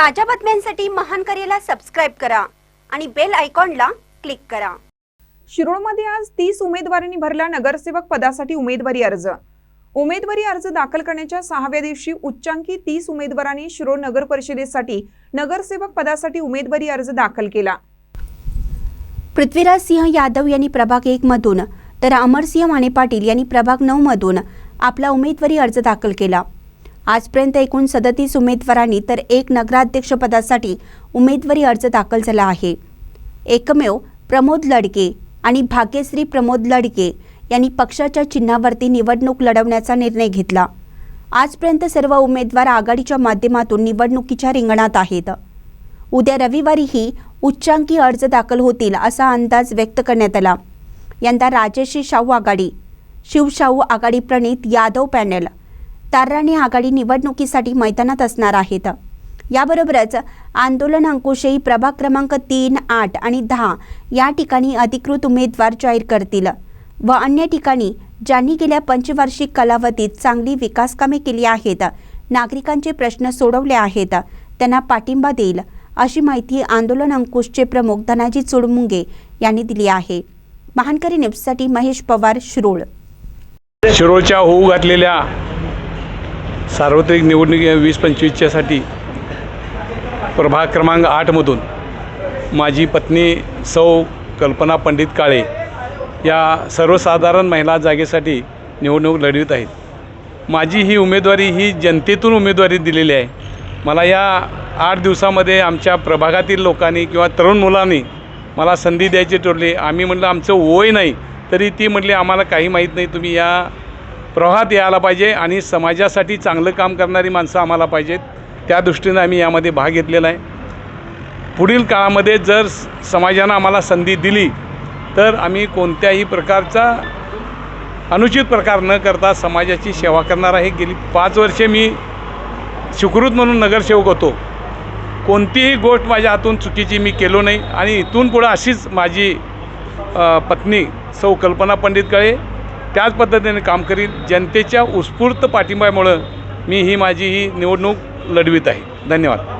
ताज्या बातम्यांसाठी महान करेला सबस्क्राईब करा आणि बेल आयकॉनला क्लिक करा. शिरोळमध्ये आज तीस उमेदवारांनी भरला नगरसेवक पदासाठी उमेदवारी अर्ज. उमेदवारी अर्ज दाखल करण्याच्या सहाव्या दिवशी उच्चांकी तीस उमेदवारांनी शिरोळ नगर परिषदेसाठी नगरसेवक पदासाठी उमेदवारी अर्ज दाखल केला. पृथ्वीराज सिंह यादव यांनी प्रभाग एक मधून तर अमरसिंह माने पाटील यांनी प्रभाग नऊ मधून आपला उमेदवारी अर्ज दाखल केला. आजपर्यंत एकूण सदतीस उमेदवारांनी तर एक नगराध्यक्षपदासाठी उमेदवारी अर्ज दाखल झाला आहे. एकमेव प्रमोद लडके आणि भाग्यश्री प्रमोद लडके यांनी पक्षाच्या चिन्हावरती निवडणूक लढवण्याचा निर्णय घेतला. आजपर्यंत सर्व उमेदवार आघाडीच्या माध्यमातून निवडणुकीच्या रिंगणात आहेत. उद्या रविवारीही उच्चांकी अर्ज दाखल होतील असा अंदाज व्यक्त करण्यात आला. यंदा राजेशी शाहू आघाडी शिवशाहू आघाडी प्रणित यादव पॅनल तार्राणी आघाडी निवडणुकीसाठी मैदानात असणार आहेत. याबरोबरच आंदोलन अंकुशही प्रभाग क्रमांक तीन आठ आणि दहा या ठिकाणी अधिकृत उमेदवार जाहीर करतील व अन्य ठिकाणी ज्यांनी गेल्या पंचवार्षिक कालावधीत चांगली विकासकामे केली आहेत नागरिकांचे प्रश्न सोडवले आहेत त्यांना पाठिंबा देईल अशी माहिती आंदोलन अंकुशचे प्रमुख धनाजी चुडमुंगे यांनी दिली आहे. महानकरी न्यूजसाठी महेश पवार शिरोळ. शिरोळच्या होऊ घातलेल्या सार्वत्रिक निवडणुकी वीस पंचवीसच्यासाठी प्रभाग क्रमांक आठमधून माझी पत्नी सौ कल्पना पंडित काळे या सर्वसाधारण महिला जागेसाठी निवडणूक लढवित आहेत. माझी ही उमेदवारी ही जनतेतून उमेदवारी दिलेली आहे. मला या आठ दिवसामध्ये आमच्या प्रभागातील लोकांनी किंवा तरुण मुलांनी मला संधी द्यायची ठरली. आम्ही म्हटलं आमचं वय नाही तरी ती म्हटली आम्हाला काही माहीत नाही तुम्ही या प्रवाहात यायला पाहिजे आणि समाजासाठी चांगलं काम करणारी माणसं आम्हाला पाहिजेत. त्या दृष्टीनं आम्ही यामध्ये भाग घेतलेला आहे. पुढील काळामध्ये जर स- समाजानं आम्हाला संधी दिली तर आम्ही कोणत्याही प्रकारचा अनुचित प्रकार न करता समाजाची सेवा करणार आहे. गेली पाच वर्षे मी सुकृत म्हणून नगरसेवक होतो. कोणतीही गोष्ट माझ्या हातून चुकीची मी केलो नाही. आणि इथून पुढं अशीच माझी पत्नी सौ कल्पना पंडित काळे त्याच पद्धतीने काम करीन. जनतेच्या उत्स्फूर्त पाठिंब्यामुळं मी ही माझी ही निवडणूक लढवीत आहे. धन्यवाद.